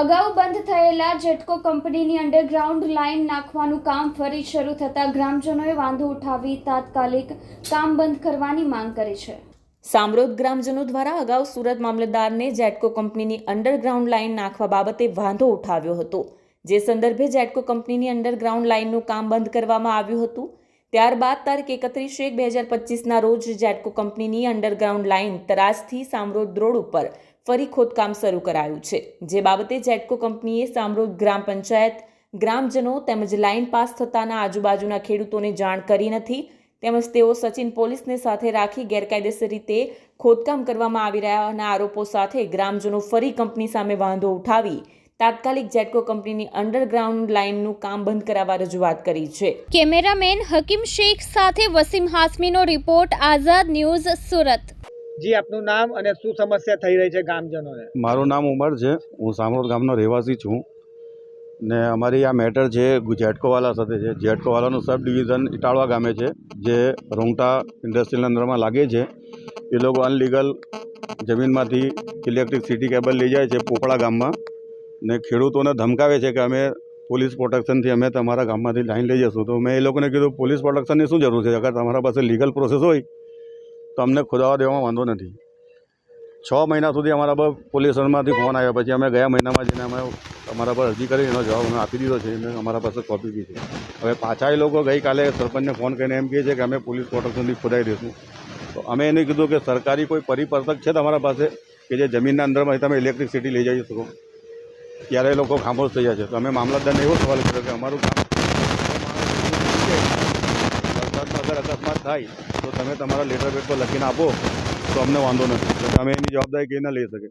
અગાઉ બંધ થયેલા જેટકો કંપનીની અંડરગ્રાઉન્ડ લાઇન નાખવાનું કામ ફરી શરૂ થતાં ગ્રામજનોએ વાંધો ઉઠાવી તાત્કાલિક કામ બંધ કરવાની માંગ કરી છે. સામરોદ ગ્રામજનો દ્વારા અગાઉ સુરત મામલતદારને જેટકો કંપનીની અંડરગ્રાઉન્ડ લાઇન નાખવા બાબતે વાંધો ઉઠાવ્યો હતો. જે સંદર્ભે જેટકો કંપનીની અંડરગ્રાઉન્ડ લાઇનનું કામ બંધ કરવામાં આવ્યું હતું ત્યારબાદ તારીખ એકત્રીસ એક બે હજાર પચીસના રોજ જેટકો કંપનીની અંડરગ્રાઉન્ડ લાઇન તરાજથી સામરોદ રોડ ઉપર ફરી ખોદકામ શરૂ કરાયું છે. જે બાબતે જેટકો કંપનીએ સામરોદ ગ્રામ પંચાયત, ગ્રામજનો તેમજ લાઇન પાસ થતાના આજુબાજુના ખેડૂતોને જાણ કરી નથી. તેમજ તેઓ સચિન પોલીસને સાથે રાખી ગેરકાયદેસર રીતે ખોદકામ કરવામાં આવી રહ્યાના આરોપો સાથે ગ્રામજનો ફરી કંપની સામે વાંધો ઉઠાવી તાત્કાલિક જેટકો કંપનીની અંડરગ્રાઉન્ડ લાઇનનું કામ બંધ કરાવવા રજૂઆત કરી છે. કેમેરામેન હકીમ શેખ સાથે વસીમ હાસમીનો રિપોર્ટ આઝાદ ન્યૂઝ સુરત. જી આપનું નામ અને શું સમસ્યા થઈ રહી છે ગામજનોને? મારું નામ ઉમર છે. હું સામરોદ ગામનો રહેવાસી છું. ને અમારી આ મેટર છે જેટકોવાલા સાથે છે. જેટકોવાલાનું સબ ડિવિઝન ઇટાળવા ગામે છે જે રોંગટા ઇન્ડસ્ટ્રીના અંદરમાં લાગે છે. એ લોકો અનલીગલ જમીનમાંથી ઇલેક્ટ્રિક સિટી કેબલ લઈ જાય છે પોપડા ગામમાં. ને ખેડૂતોને ધમકાવે છે કે અમે પોલીસ પ્રોટેક્શનથી અમે તમારા ગામમાંથી લાઈન લઈ જશું. તો મેં એ લોકોને કીધું, પોલીસ પ્રોટેક્શનની શું જરૂર છે? અગર તમારા પાસે લીગલ પ્રોસેસ હોય, તો અમને ખોદાવા દેવામાં વાંધો નથી. છ મહિના સુધી અમારા પર પોલીસ ફોન આવ્યા. પછી અમે ગયા મહિનામાં જઈને અમે અમારા પર અરજી કરી, એનો જવાબ અમે આપી દીધો છે અને અમારા પાસે કોપી બી છે. હવે પાછા એ લોકો ગઈકાલે સરપંચને ફોન કરીને એમ કહે છે કે અમે પોલીસ પ્રોટેક્શનથી ખોદાઈ દઈશું. તો અમે એને કીધું કે સરકારી કોઈ પરિપર્તક છે તમારા પાસે કે જે જમીનના અંદરમાં તમે ઇલેક્ટ્રિસિટી લઈ જઈ શકો? ત્યારે એ લોકો ખામોશ થઈ જાય છે. તો અમે મામલતદારને એવો સવાલ કર્યો કે અમારું કામ વરસાદમાં અગર અકસ્માત થાય, તો તમે તમારા લેટર પેડ લખીને આપો, તો અમને વાંધો નથી. એટલે અમે એની જવાબદારી કઈ ના લઈ શકે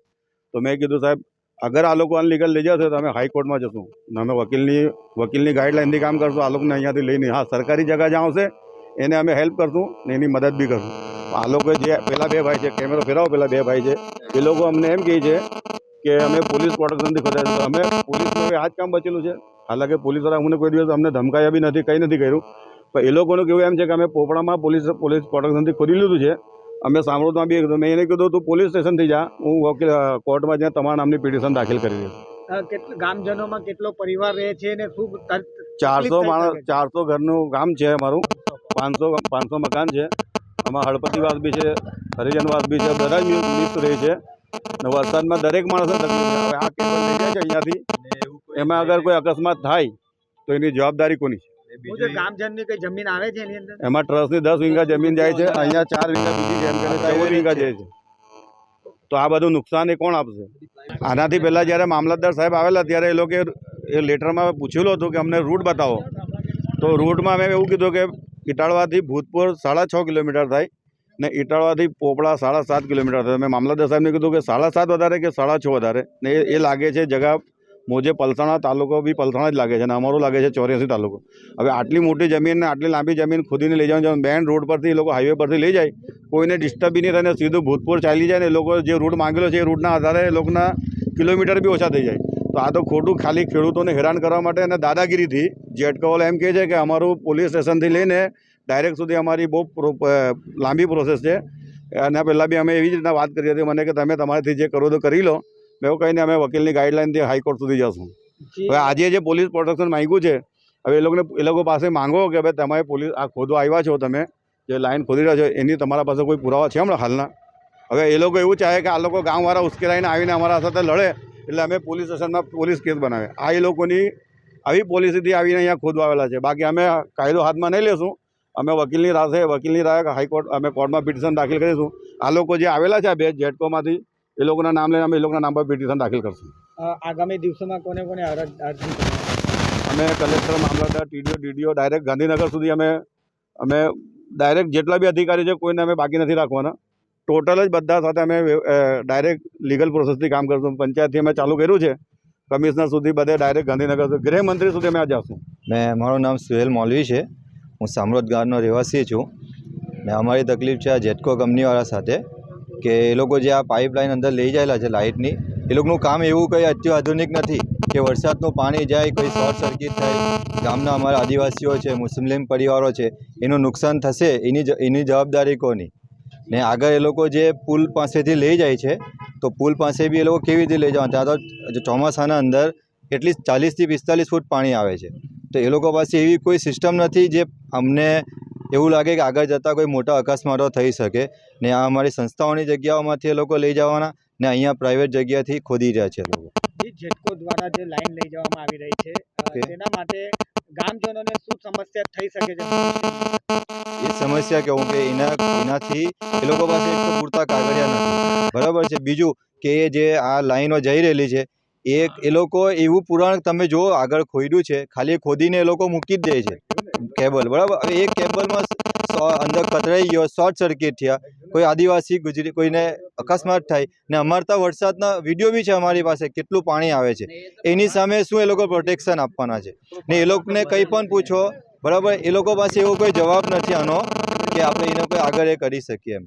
તો મેં કીધું, સાહેબ, અગર આ લોકો અનલીગલ લઈ જશે, તો અમે હાઈકોર્ટમાં જશું. અમે વકીલની વકીલની ગાઈડલાઇનથી કામ કરશું. આ લોકોને અહીંયાથી લઈને, હા, સરકારી જગા જ્યાં આવશે, એને અમે હેલ્પ કરશું ને એની મદદ બી કરશું. આ લોકો જે, પેલા બે ભાઈ છે કેમેરો ફેરાવો, પેલા બે ભાઈ છે. એ લોકો અમને એમ કહે છે કે અમે પોલીસ પ્રોટેક્શનથી ખોટા અમે પોલીસનું આ જ કામ બચેલું છે. હાલાકે પોલીસવાળા અમને કોઈ દિવસ અમને ધમકાયા બી નથી કંઈ નથી કર્યું. પણ એ લોકોનું કેવું એમ છે કે અમે પોપડામાં પોલીસ પોલીસ પ્રોટેક્શનથી ખોદી લીધું છે. અમે સાંભળતા બી મેં એને કીધું તું પોલીસ સ્ટેશનથી જા. હું વકીલ કોર્ટમાં જ્યાં તમારા નામની પિટિશન દાખલ કરી દઈશ. ગામજનોમાં કેટલો પરિવાર રહે છે અને શું ચારસો માણસ ચારસો ઘરનું ગામ છે અમારું. પાંચસો પાંચસો મકાન છે. આમાં હળપતિવાસ બી છે હરિજનવાસ બી છે બધા જ મિક્સ રહે છે. ને વરસાદમાં દરેક માણસને તકલીફ છે હવે આ કેબલ લઈ જાય છે અહીંયાથી. એમાં અગર કોઈ અકસ્માત થાય તો એની જવાબદારી કોની છે? શું છે ગામજનની કઈ જમીન આવે છે એની અંદર? એમાં ટ્રસ્ટની દસ વીઘા જમીન જાય છે અહીંયા ચાર વીઘા બીજી જેમ કરીને ચૌદ વીઘા જાય છે. તો આ બધું નુકસાન એ કોણ આપશે? આનાથી પહેલાં જ્યારે મામલતદાર સાહેબ આવેલા ત્યારે એ લોકો એ લેટરમાં પૂછેલું હતું કે અમને રૂટ બતાવો. તો રૂટમાં મેં એવું કીધું કે ઇટાળવાથી ભૂતપુર સાડા છ કિલોમીટર થાય. ને ઇટાળવાથી પોપડા સાડા સાત કિલોમીટર થશે મેં મામલતદાર સાહેબને કીધું કે સાડા સાત વધારે કે સાડા છ વધારે? ને એ લાગે છે જગા મોજે પલસાણા તાલુકો બી પલસાણા જ લાગે છે અને અમારું લાગે છે ચોર્યાસી તાલુકો. હવે આટલી મોટી જમીન ને આટલી લાંબી જમીન ખોદીને લઈ જવાનું મેન રોડ પરથી એ લોકો હાઈવે પરથી લઈ જાય. કોઈને ડિસ્ટર્બ બી નહીં થાય સીધું ભૂતપૂર ચાલી જાય ને લોકો જે રૂટ માંગેલો છે એ રૂટના આધારે એ લોકોના કિલોમીટર બી ઓછા થઈ જાય. તો આ તો ખોટું ખાલી ખેડૂતોને હેરાન કરવા માટે અને દાદાગીરીથી જેટકોવાલો એમ કહે છે કે અમારું પોલીસ સ્ટેશનથી લઈને ડાયરેક્ટ સુધી અમારી બહુ લાંબી પ્રોસેસ છે. અને પહેલાં બી અમે એવી જ રીતના વાત કરી હતી મને કે તમે તમારાથી જે કરો તો કરી લો. મેં એવું કહીને અમે વકીલની ગાઈડલાઇનથી હાઈકોર્ટ સુધી જશું. હવે આજે જે પોલીસ પ્રોટેક્શન માંગ્યું છે હવે એ લોકોને એ લોકો પાસે માંગો કે ભાઈ તમે પોલીસ આ ખોદવા આવ્યા છો તમે જે લાઈન ખોદી રહ્યા છો એની તમારા પાસે કોઈ પુરાવા છે હમણાં હાલના? હવે એ લોકો એવું ચાહે કે આ લોકો ગામવાળા ઉશ્કેરાઈને આવીને અમારા સાથે લડે એટલે અમે પોલીસ સ્ટેશનમાં પોલીસ કેસ બનાવે. આ એ લોકોની આવી પોલિસીથી આવીને અહીંયા ખોદવા આવેલા છે. બાકી અમે કાયદો હાથમાં નહીં લેશું. અમે વકીલની રાહ છે વકીલની રાહ હાઈકોર્ટ અમે કોર્ટમાં પિટિશન દાખલ કરીશું. આ લોકો જે આવેલા છે આ બે જેટકોમાંથી એ લોકોના નામ લઈને અમે એ લોકોના નામ પર પિટિશન દાખલ કરશું. આગામી દિવસોમાં કોને કોને અમે કલેક્ટર મામલતદાર ટીડીઓ ડીડીઓ ડાયરેક્ટ ગાંધીનગર સુધી અમે અમે ડાયરેક્ટ જેટલા બી અધિકારી છે કોઈને અમે બાકી નથી રાખવાના. ટોટલ જ બધા સાથે અમે ડાયરેક્ટ લીગલ પ્રોસેસથી કામ કરશું. પંચાયતથી અમે ચાલુ કર્યું છે. કમિશનર સુધી બધે ડાયરેક્ટ ગાંધીનગર સુધી ગૃહમંત્રી સુધી અમે આ જશું મેં મારું નામ સુહેલ મૌલવી છે. હું સામરોદ ગામનો રહેવાસી છું ને અમારી તકલીફ છે આ જેટકો કંપનીવાળા સાથે કે એ લોકો જે આ પાઇપલાઇન અંદર લઈ જાયેલા છે લાઇટની, એ લોકોનું કામ એવું કંઈ અત્યાધુનિક નથી કે વરસાદનું પાણી જાય, કોઈ શોર્ટ સર્કિટ થાય. ગામના અમારા આદિવાસીઓ છે, મુસ્લિમ પરિવારો છે, એનું નુકસાન થશે એની એની જવાબદારી કોની? ને આગળ એ લોકો જે પુલ પાસેથી લઈ જાય છે, તો પુલ પાસે બી એ લોકો કેવી રીતે લઈ જવાના? ત્યાં તો ચોમાસાના અંદર એટલીસ્ટ ચાલીસથી પિસ્તાલીસ ફૂટ પાણી આવે છે. તો એ લોકો પાસે એવી કોઈ સિસ્ટમ નથી જે અમને એવું લાગે કે આગળ જતાં કોઈ મોટા અકસ્માતો થઈ શકે. ને આ અમારી સંસ્થાઓની જગ્યાઓમાંથી એ લોકો લઈ જવાના ને અહીંયા પ્રાઇવેટ જગ્યાથી ખોદી રહ્યા છે લોકો. જેટકો દ્વારા જે લાઈન લઈ જવામાં આવી રહી છે તેના માટે ગામજનોને શું સમસ્યા થઈ શકે છે? એ સમસ્યા કહું કે એના એનાથી એ લોકો પાસે એક તો પૂરતા કાગળિયા નથી. બરાબર છે. બીજું કે જે આ લાઈનો જઈ રહેલી છે એ એ લોકો એવું પુરાણ તમે જો આગળ ખોદ્યું છે ખાલી ખોદીને એ લોકો મૂકી જ દે છે. કેબલ બરાબર? હવે એક કેબલમાં અંદર કતરાઈ ગયો શોર્ટ સર્કિટ થયા. કોઈ આદિવાસી ગુજરી કોઈને અકસ્માત થાય ને અમારે ત્યાં વરસાદના વીડિયો બી છે અમારી પાસે કેટલું પાણી આવે છે. એની સામે શું એ લોકો પ્રોટેક્શન આપવાના છે? ને એ લોકોને કંઈ પણ પૂછો બરાબર? એ લોકો પાસે એવો કોઈ જવાબ નથી આનો કે આપણે એને કોઈ આગળ એ કરી શકીએ એમ.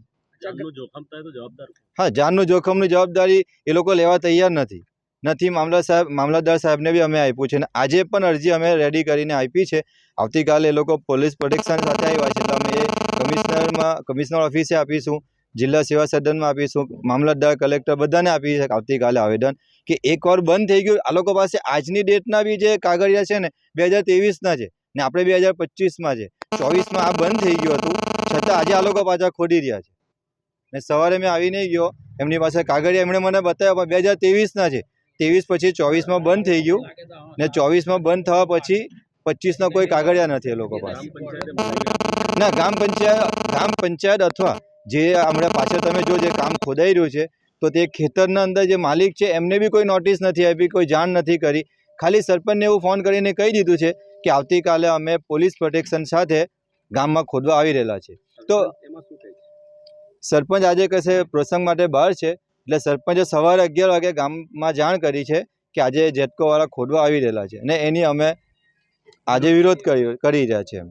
હા જાનનું જોખમની જવાબદારી એ લોકો લેવા તૈયાર નથી. નથી મામલા સાહેબ, મામલતદાર સાહેબને બી અમે આપ્યું છે અને આજે પણ અરજી અમે રેડી કરીને આપી છે. આવતીકાલે એ લોકો પોલીસ પ્રોટેક્શન સાથે આવ્યા છે તો અમે એ કમિશનરમાં, કમિશનર ઓફિસે આપીશું, જિલ્લા સેવા સદનમાં આપીશું, મામલતદાર કલેક્ટર બધાને આપી છે આવતીકાલે આવેદન કે એકવાર બંધ થઈ ગયું. આ લોકો પાસે આજની ડેટના બી જે કાગળિયા છે ને, બે હજાર તેવીસના છે ને આપણે બે હજાર પચીસમાં છે. ચોવીસમાં આ બંધ થઈ ગયું હતું. છતાં આજે આ લોકો પાછા ખોડી રહ્યા છે. ને સવારે મેં આવી નહીં ગયો, એમની પાસે કાગળિયા, એમણે મને બતાવ્યા બે હજાર તેવીસના છે. ત્રેવીસ પછી ચોવીસમાં બંધ થઈ ગયું ને ચોવીસમાં બંધ થવા પછી પચીસનો કોઈ કાગળિયા નથી એ લોકો પાસે. ના ગ્રામ પંચાયત ગ્રામ પંચાયત અથવા જે હમણાં પાછળ તમે જો જે કામ ખોદાઈ રહ્યું છે તો તે ખેતરના અંદર જે માલિક છે એમને બી કોઈ નોટિસ નથી આપી કોઈ જાણ નથી કરી. ખાલી સરપંચને એવું ફોન કરીને કહી દીધું છે કે આવતીકાલે અમે પોલીસ પ્રોટેક્શન સાથે ગામમાં ખોદવા આવી રહેલા છે. તો સરપંચ આજે કશે પ્રસંગ માટે બહાર છે. એટલે સરપંચે સવારે અગિયાર વાગે ગામમાં જાણ કરી છે કે આજે જેટકોવાળા ખોદવા આવી રહેલા છે અને એની અમે આજે વિરોધ કરી કરી રહ્યા છે એમ